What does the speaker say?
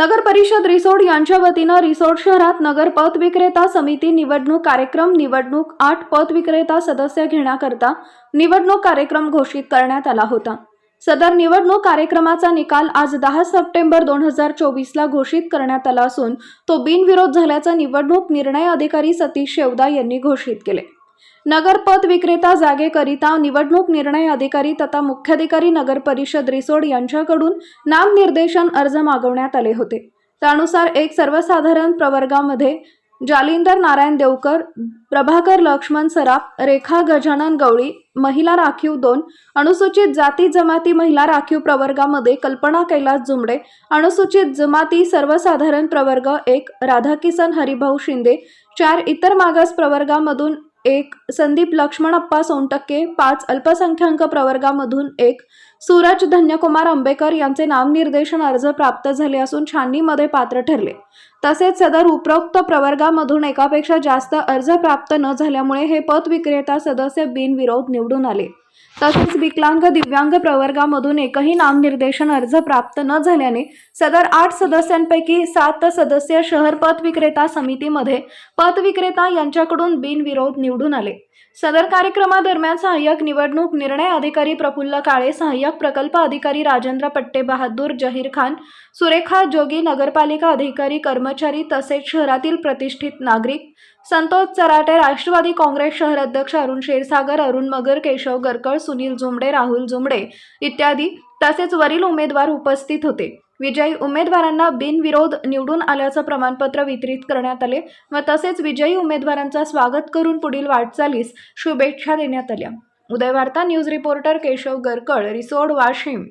नगर परिषद रिसोड यांच्या वतीनं रिसोड शहरात नगर पथ विक्रेता समिती निवडणूक कार्यक्रम निवडणूक आठ पथ विक्रेता सदस्य घेण्याकरता निवडणूक कार्यक्रम घोषित करण्यात आला होता. सदर निवडणूक कार्यक्रमाचा निकाल आज दहा सप्टेंबर दोन हजार चोवीसला घोषित करण्यात आला असून तो बिनविरोध झाल्याचं निवडणूक निर्णय अधिकारी सतीश शेवदा यांनी घोषित केले. नगरपथ विक्रेता जागेकरिता निवडणूक निर्णय अधिकारी तथा मुख्याधिकारी नगर परिषद रिसोड यांच्याकडून नामनिर्देशन अर्ज मागवण्यात आले होते. त्यानुसार एक सर्वसाधारण प्रवर्गामध्ये जालिंदर नारायण देवकर प्रभाकर लक्ष्मण सराफ रेखा गजानन गवळी महिला राखीव दोन अनुसूचित जाती जमाती महिला राखीव प्रवर्गामध्ये कल्पना कैलास जुमडे अनुसूचित जमाती सर्वसाधारण प्रवर्ग एक राधाकिसन हरिभाऊ शिंदे चार इतर मागास प्रवर्गामधून एक संदीप लक्ष्मणप्पा सोनटक्के पाच अल्पसंख्याक प्रवर्गामधून एक सूरज धन्यकुमार आंबेकर यांचे नामनिर्देशन अर्ज प्राप्त झाले असून छाननीमध्ये पात्र ठरले. तसेच सदर उपरोक्त प्रवर्गामधून एकापेक्षा जास्त अर्ज प्राप्त न झाल्यामुळे हे पत विक्रेता सदस्य बिनविरोध निवडून आले. तसेच विकलांग दिव्यांग प्रवर्गामधून एकही नामनिर्देशन अर्ज प्राप्त न झाल्याने सदर आठ सदस्यांपैकी सात सदस्य शहर पथविक्रेता समितीमध्ये पथ विक्रेता यांच्याकडून बिनविरोध निवडून आले. सदर कार्यक्रमादरम्यान सहाय्यक निवडणूक निर्णय अधिकारी प्रफुल्ल काळे सहाय्यक प्रकल्प अधिकारी राजेंद्र पट्टे बहादूर जहीर खान सुरेखा जोगी नगरपालिका अधिकारी कर्मचारी तसेच शहरातील प्रतिष्ठित नागरिक संतोष चराटे राष्ट्रवादी काँग्रेस शहर अध्यक्ष अरुण क्षीरसागर अरुण मगर केशव गरकळ सुनील झुमडे राहुल झुमडे इत्यादी तसेच वरील उमेदवार उपस्थित होते. विजयी उमेदवारांना बिनविरोध निवडून आल्याचं प्रमाणपत्र वितरित करण्यात आले व तसेच विजयी उमेदवारांचा स्वागत करून पुढील वाटचालीस शुभेच्छा देण्यात आल्या. Udayvarta news reporter Keshav Garkal Risod Washim.